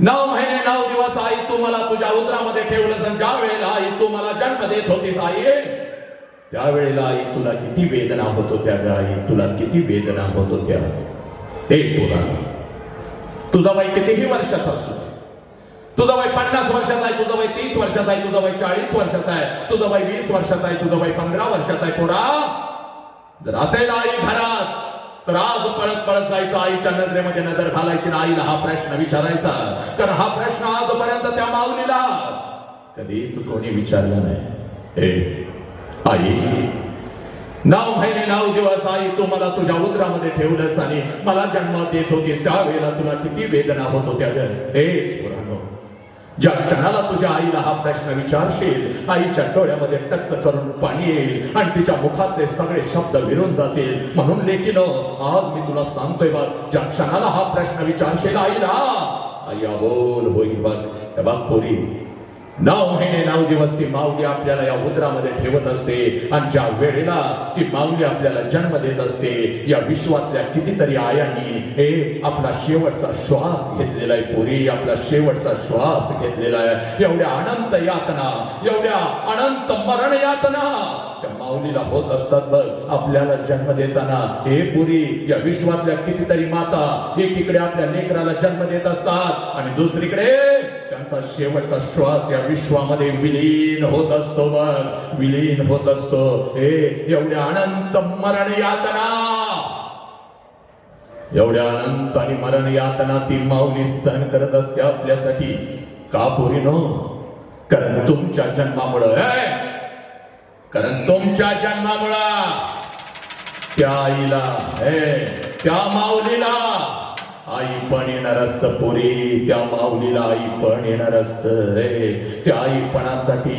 नऊ महिने नऊ दिवस आई तू मला तुझ्या उदरामध्ये ठेवलं सण ज्या वेळेला आई तू मला जन्म देत होतीस आई त्यावेळेला आई तुला किती वेदना होत होत्या आई तुला किती वेदना होत होत्या. एक पुराण. तुझा वय कितीही वर्षाचा असू तुझा तुझं वय पन्नास वर्षाचा आहे तुझं वय तीस वर्षाचा आहे तुझं वय चाळीस वर्षाचा आहे तुझं वय वीस वर्षाचा आहे तुझं वय पंधरा वर्षाचा आहे पोरा. जर असेल आई घरात तर आज पळत पळत जायचं आईच्या नजरेमध्ये नजर घालायची ना आईला हा प्रश्न विचारायचा. तर हा प्रश्न आजपर्यंत त्या माऊलीला कधीच कोणी विचारला नाही. हे आई नऊ महिने नऊ दिवस आई तू मला तुझ्या उदरामध्ये ठेवलंस आणि मला जन्म देत होतीस. त्यावेळेला तुला किती वेदना होत होत्या ग. हे पुराणो ज्या क्षणाला तुझ्या आईला हा प्रश्न विचारशील आईच्या डोळ्यामध्ये टच करून पाणी येईल आणि तिच्या मुखातले सगळे शब्द विरून जातील. म्हणून लेकिन आज मी तुला सांगतोय बघ ज्या क्षणाला हा प्रश्न विचारशील आईला आई बोल होईल बघ. हे बघ पोरी नऊ महिने नऊ दिवस ती माऊली आपल्याला या उदरामध्ये ठेवत असते. आणि ज्या वेळेला ती माऊली आपल्याला जन्म देत असते या विश्वातल्या कितीतरी आयांनी हे आपला शेवटचा श्वास घेतलेला आहे पुरी आपला शेवटचा श्वास घेतलेला आहे. एवढ्या अनंत यातना एवढ्या अनंत मरण यातना. त्या माऊलीला होत असतात बघ आपल्याला जन्म देताना हे पुरी या विश्वातल्या कितीतरी माता एकीकडे आपल्या लेकराला जन्म देत असतात आणि दुसरीकडे त्यांचा शेवटचा श्वास या विश्वामध्ये विलीन होत असतो बघ विलीन होत असतो. हे एवढ्या अनंत मरण यातना. एवढ्या अनंत आणि मरण यातना ती माऊली सहन करत असते आपल्यासाठी. का पोरीनो? कारण तुमच्या जन्मामुळं कारण तुमच्या जन्मामुळं त्या आईला त्या माऊलीला येणार असतं पुरी त्या माऊलीला आई पण येणार असतं रे त्या आईपणासाठी